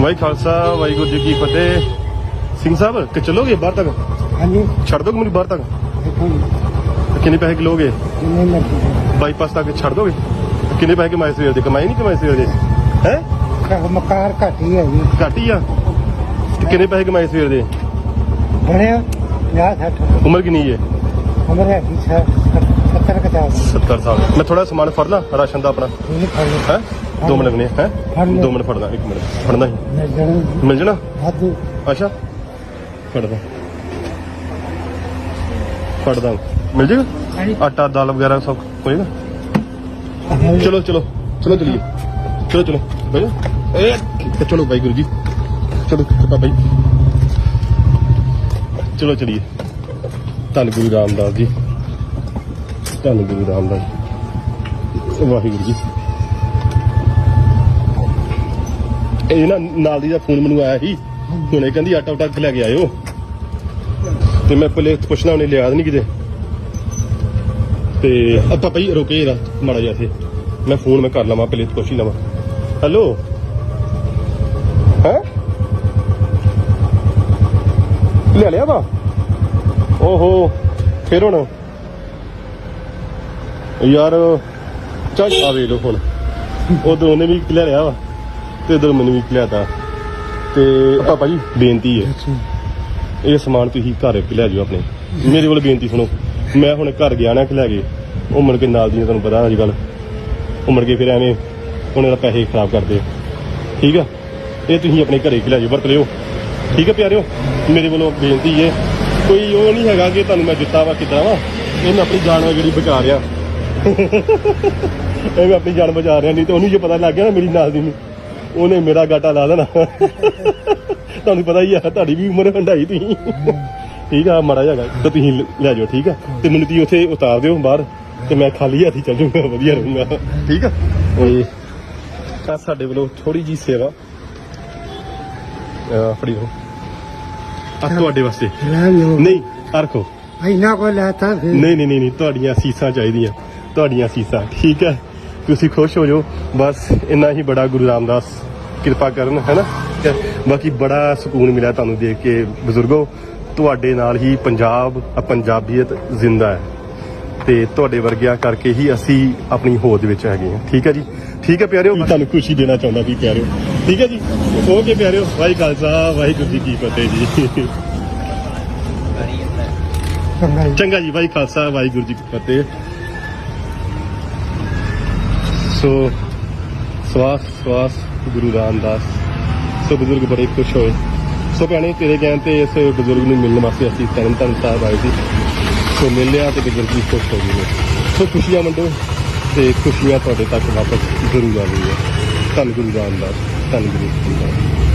ਵਾਹਿ ਖਾਲਸਾ ਵਾਹਿਗੁਰੂ ਜੀ ਕੀ ਫਤਿਹ। ਸਿੰਘ ਸਾਹਿਬ ਕਿ ਚਲੋਗੇ ਬਾਹਰ ਤੱਕ? ਹਾਂਜੀ। ਛੱਡ ਦੋਗੇ ਮੈਨੂੰ ਬਾਹਰ ਤੱਕ? ਕਿੰਨੇ ਪੈਸੇ ਕਿਲੋਗੇ? ਬਾਈਪਾਸ ਤੱਕ ਛੱਡ ਦੋਗੇ। ਕਿੰਨੇ ਪੈਸੇ ਕਮਾਏ ਸਵੇਰ ਦੇ ਕਮਾਈ ਨਹੀਂ ਕਮਾਏ ਸਵੇਰ ਦੇ ਹੈ? ਮਕਾਰ ਘੱਟ ਹੀ ਹੈ ਜੀ। ਘੱਟ ਹੀ ਆ? ਤੇ ਕਿੰਨੇ ਪੈਸੇ ਕਮਾਏ ਸਵੇਰ ਦੇ ਬਣਿਆ 50 60 ਉਮਰ ਕਿੰਨੀ ਹੈ? ਉਮਰ ਹੈ ਜੀ 70 ਕਚਾ 70 ਸਾਲ। ਮੈਂ ਥੋੜਾ ਸਮਾਨ ਫੜ ਲਾਂ ਰਾਸ਼ਨ ਦਾ ਆਪਣਾ। ਹੈ? ਦੋ ਮਿੰਟ ਲੱਗਣੇ ਹੈ। ਦੋ ਮਿੰਟ ਫੜਦਾ ਇੱਕ ਮਿੰਟ। ਫੜਨਾ ਹੀ। ਮਿਲ ਜਾਣਾ? ਅੱਛਾ। ਫੜਦਾ। ਫੜਦਾ। ਮਿਲ। ਜਾਏਗਾ ਆਟਾ ਦਾਲ ਵਗੈਰਾ ਸਭ ਹੋਏਗਾ ਚਲੋ ਚਲੋ। ਚਲੋ ਚਲੀਏ। ਚਲੋ ਚਲੋ। ਬਈ ਏ ਤੇ ਚਲੋ ਬਾਈ ਗੁਰੂ ਜੀ ਚਲੋ ਕਿਰਪਾ ਬਾਈ। ਚਲੋ ਚਲੀਏ। ਧੰਨ ਗੁਰੂ ਰਾਮਦਾਸ ਜੀ। ਧੰਨ ਗੁਰੂ ਰਾਮਦਾਸ ਵਾਹਿਗੁਰੂ ਜੀ। ਇਹ ਨਾ ਨਾਲ ਦੀ ਦਾ ਫੋਨ ਮੈਨੂੰ ਆਇਆ ਸੀ। ਹੁਣੇ ਕਹਿੰਦੀ ਆਟਾ ਉਟਾ ਲੈ ਕੇ ਆਇਓ। ਤੇ ਮੈਂ ਪਹਿਲੇ ਪੁੱਛਣਾ, ਉਹਨੇ ਲਿਆ ਨਹੀਂ ਕਿਤੇ। ਤੇ ਆਪਾਂ ਭਾਈ ਰੁਕੇ ਇਹਦਾ ਮਾੜਾ ਜਿਹਾ ਇੱਥੇ। ਮੈਂ ਫੋਨ ਮੈਂ ਕਰ ਲਵਾਂ, ਪਹਿਲੇ ਪੁੱਛ ਹੀ ਲਵਾਂ। ਹੈਲੋ ਹੈ? ਲੈ ਲਿਆ ਵਾ? ਓਹੋ, ਫਿਰ ਹੁਣ? ਯਾਰ, ਚੱਲ ਆ ਵੇ ਲੋ ਹੁਣ ਉਹ ਦੋਨੇ ਵੀ ਲੈ ਲਿਆ ਵਾ। ਤੇ ਉਧਰ ਮੈਨੂੰ ਵੀ ਲਿਆਤਾ। ਤੇ ਪਾਪਾ ਜੀ? ਬੇਨਤੀ ਹੈ। ਇਹ ਸਮਾਨ ਤੁਸੀਂ ਘਰ ਲੈ ਜਾਓ ਆਪਣੇ। ਮੇਰੇ ਕੋਲ ਬੇਨਤੀ ਸੁਣੋ। ਮੈਂ ਹੁਣ ਘਰ ਗਿਆ ਨਾ ਕਿ ਲੈ ਕੇ ਉਹ ਮੁੜ ਕੇ ਨਾਲ ਦੀ ਤੁਹਾਨੂੰ ਪਤਾ ਅੱਜ ਕੱਲ ਉਹ ਮੁੜ ਕੇ ਫਿਰ ਐਵੇਂ ਉਹਨਾਂ ਦਾ ਪੈਸੇ ਖਰਾਬ ਕਰਦੇ। ਠੀਕ ਆ? ਇਹ ਤੁਸੀਂ ਆਪਣੇ ਘਰੇ ਕਿ ਲੈ ਜਾਓ ਵਰਤ ਲਿਓ। ਠੀਕ ਹੈ ਪਿਆਰਿਓ? ਮੇਰੇ ਵੱਲੋਂ ਬੇਨਤੀ ਹੈ ਕੋਈ ਉਹ ਨਹੀਂ ਹੈਗਾ ਕਿ ਤੁਹਾਨੂੰ ਮੈਂ ਦਿੱਤਾ ਵਾ ਕਿੱਦਾਂ ਵਾ? ਇਹ ਮੈਂ ਆਪਣੀ ਜਾਨ ਜਿਹੜੀ ਬਚਾ ਰਿਹਾ। ਇਹ ਮੈਂ ਆਪਣੀ ਜਾਨ ਬਚਾ ਰਿਹਾ ਨਹੀਂ ਤੇ ਉਹਨੂੰ ਜੇ ਪਤਾ ਲੱਗ ਗਿਆ ਨਾ ਮੇਰੀ ਨਾਲ ਦੀ ਨੂੰ। ਉਹਨੇ ਮੇਰਾ ਗਾਟਾ ਲਾ ਦੇਣਾ। ਤੁਹਾਨੂੰ ਪਤਾ ਹੀ ਆ ਤੁਹਾਡੀ ਵੀ ਉਮਰ ਹੰਡਾਈ ਤੁਸੀਂ। ਠੀਕ ਆ ਮਾੜਾ ਜਿਹਾ ਤਾਂ ਤੁਸੀਂ ਲ- ਜਾਓ ਠੀਕ ਆ? ਤੇ ਮੈਨੂੰ ਤੁਸੀਂ ਉੱਥੇ ਉਤਾਰ ਦਿਓ ਬਾਹਰ। ਤੇ ਮੈਂ ਖਾਲੀ ਹੱਥੀ ਚੱਲ ਜਾਊਂਗਾ ਵਧੀਆ ਰਹੂੰਗਾ। ਠੀਕ ਆ? ਓਏ ਤਾਂ ਸਾਡੇ ਵੱਲੋਂ ਥੋੜੀ ਜੀ ਸੇਵਾ। ਆ ਫੜੀ ਹੋ ਆ ਤੁਹਾਡੇ ਵਾਸਤੇ। ਲਿਓ ਨਹੀਂ ਆ ਰੱਖੋ। ਕੋ ਲੈਤਾ ਨਹੀਂ ਨਹੀਂ ਨਹੀਂ ਨਹੀਂ ਤੁਹਾਡੀਆਂ ਸੀਸਾਂ ਚਾਹੀਦੀਆਂ। ਤੁਹਾਡੀਆਂ ਸੀਸਾਂ ਠੀਕ ਹੈ ਤੁਸੀਂ ਖੁਸ਼ ਹੋ ਜਾਓ। ਬਸ ਇੰਨਾ ਹੀ ਬੜਾ ਗੁਰੂ ਰਾਮਦਾਸ ਕਿਰਪਾ ਕਰਨ ਹੈਨਾ? ਬਾਕੀ ਬੜਾ ਸਕੂਨ ਮਿਲਿਆ ਤੁਹਾਨੂੰ ਦੇਖ ਕੇ ਬਜ਼ੁਰਗੋ। ਤੁਹਾਡੇ ਨਾਲ ਹੀ ਪੰਜਾਬ ਆ ਪੰਜਾਬੀਅਤ ਜ਼ਿੰਦਾ ਹੈ। ਤੇ ਤੁਹਾਡੇ ਵਰਗਿਆਂ ਕਰਕੇ ਹੀ ਅਸੀਂ ਆਪਣੀ ਹੋਂਦ ਵਿੱਚ ਹੈਗੇ ਹਾਂ। ਠੀਕ ਹੈ ਜੀ? ਠੀਕ ਹੈ ਪਿਆਰਿਓ? ਤੁਹਾਨੂੰ ਖੁਸ਼ੀ ਦੇਣਾ ਚਾਹੁੰਦਾ ਵੀ ਪਿਆਰਿਓ। ਠੀਕ ਹੈ ਜੀ? ਓਕੇ ਪਿਆਰਿਓ। ਵਾਹਿ ਖਾਲਸਾ ਵਾਹਿਗੁਰੂ ਜੀ ਕੀ ਫਤਿਹ ਜੀ। ਚੰਗਾ ਜੀ। ਭਾਈ ਖਾਲਸਾ ਵਾਹਿਗੁਰੂ ਜੀ ਕੀ ਫਤਿਹ। ਸੋ ਸਵਾਸ ਸਵਾਸ, ਗੁਰੂ ਰਾਮਦਾਸ। ਸੋ ਬਜ਼ੁਰਗ ਬੜੇ ਖੁਸ਼ ਹੋਏ। ਸੋ ਭੈਣੇ, ਤੇਰੇ ਕਹਿਣ ਤੇ ਇਸ ਬਜ਼ੁਰਗ ਨੂੰ ਮਿਲਣ ਵਾਸਤੇ ਅਸੀਂ ਤਰਨ ਤਰਨ ਸਾਹਿਬ ਆਏ ਸੀ। ਸੋ ਮਿਲਿਆ ਤੇ ਬਜ਼ੁਰਗ ਵੀ ਖੁਸ਼ ਹੋ ਗਏ ਨੇ। ਸੋ ਖੁਸ਼ੀਆਂ ਵੰਡੋ ਤੇ ਖੁਸ਼ੀਆਂ ਤੁਹਾਡੇ ਤੱਕ ਵਾਪਸ ਜ਼ਰੂਰ ਆਵੇਗੀਆਂ ਧੰਨ ਗੁਰੂ ਰਾਮਦਾਸ, ਧੰਨ ਗੁਰੂ ਰਾਮਦਾਸ